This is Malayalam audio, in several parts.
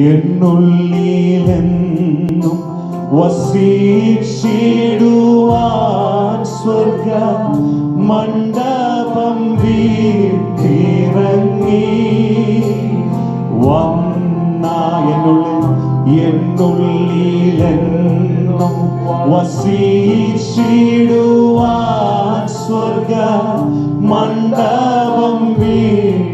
എന്നുള്ളിലെന്നും വസിച്ചിടുവാൻ സ്വർഗ മണ്ഡപം വീട്ടിറങ്ങി വന്ന എന്നുള്ളിൽ എന്നുള്ളിലെന്നും വസിച്ചിടുവാൻ സ്വർഗ മണ്ഡപം വീട്ടിറങ്ങി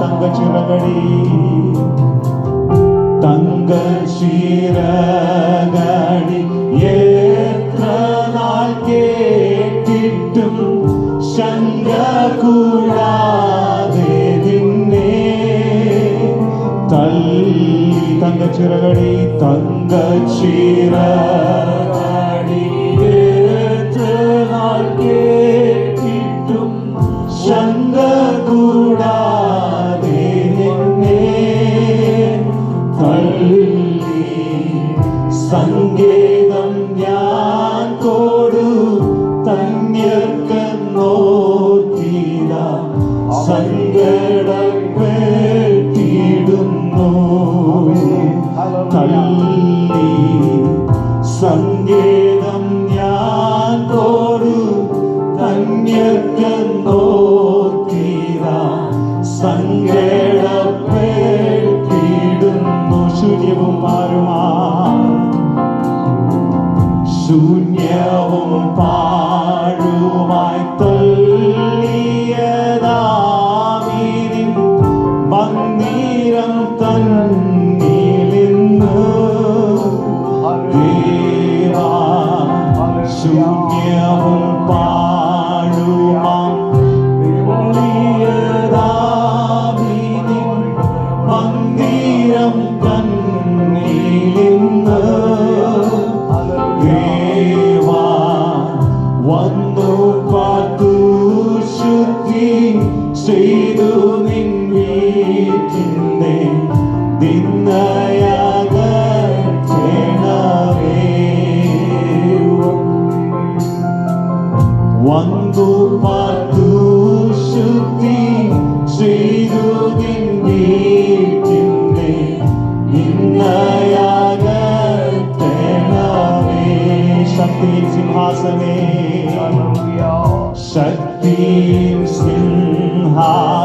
தங்கச்சிறகடி தங்க சீரகடி ஏற்ற நாள் கேட்டிட்டும் சங்க கூடாதே தின்னே. தள்ளி தங்கச்சிறகடி தங்க சீரக സങ്കേതം ഞാൻ കൊടു തന്യർക്കെന്നോർത്തിര സങ്കടപ്പെട്ടിടുന്നു തള്ളി സങ്കേതം ഞാൻ കൊടു തന്യർക്കെന്നോർത്തിര സങ്കടപ്പെട്ടിടുന്നു ശൂന്യവും മാറുമാ ശൂന്യവും പാഴുമായി തള്ളിയതാമീനിൻ മന്ദിരം തന്നിലിന്ന് ശൂന്യവും ചെയ്തു നിൻ വീട്ടിന്റെ വന്നു പാത്തു ശുദ്ധി ചെയ്തു നിൻ വീട്ടിന്റെ നിന്നയാകണമേ ശക്തി സിംഹാസനേ. ശക്തി സിംഹാസനേ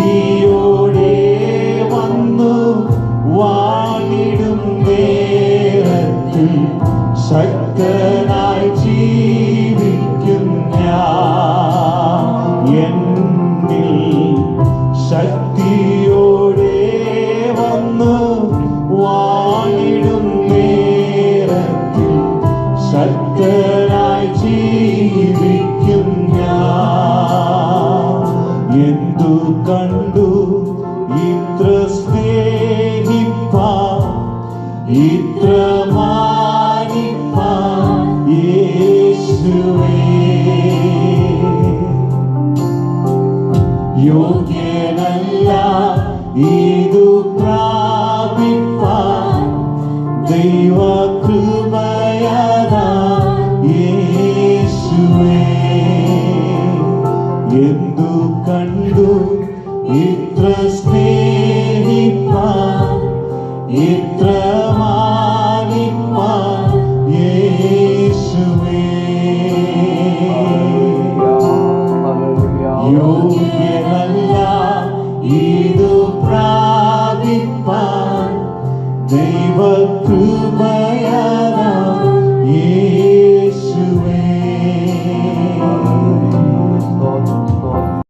ശക്തിയോടെ വന്നു വാങ്ങിടും നേരത്തിൽ ശക്തനായി കണ്ടു ഇത്ര സ്നേഹിപ്പാ ഇത്ര മാനിപ്പാ യേശുവേ. യോഗ്യനല്ല ഇതു പ്രാപിപ്പാൻ ദൈവ ഇത്ര സ്നേഹിപ്പാൻ ഇത്ര മാനിപ്പാൻ യേശുവേ. യോഗ്യനല്ല ഇതു പ്രാപിപ്പാൻ ദൈവകൃപയാ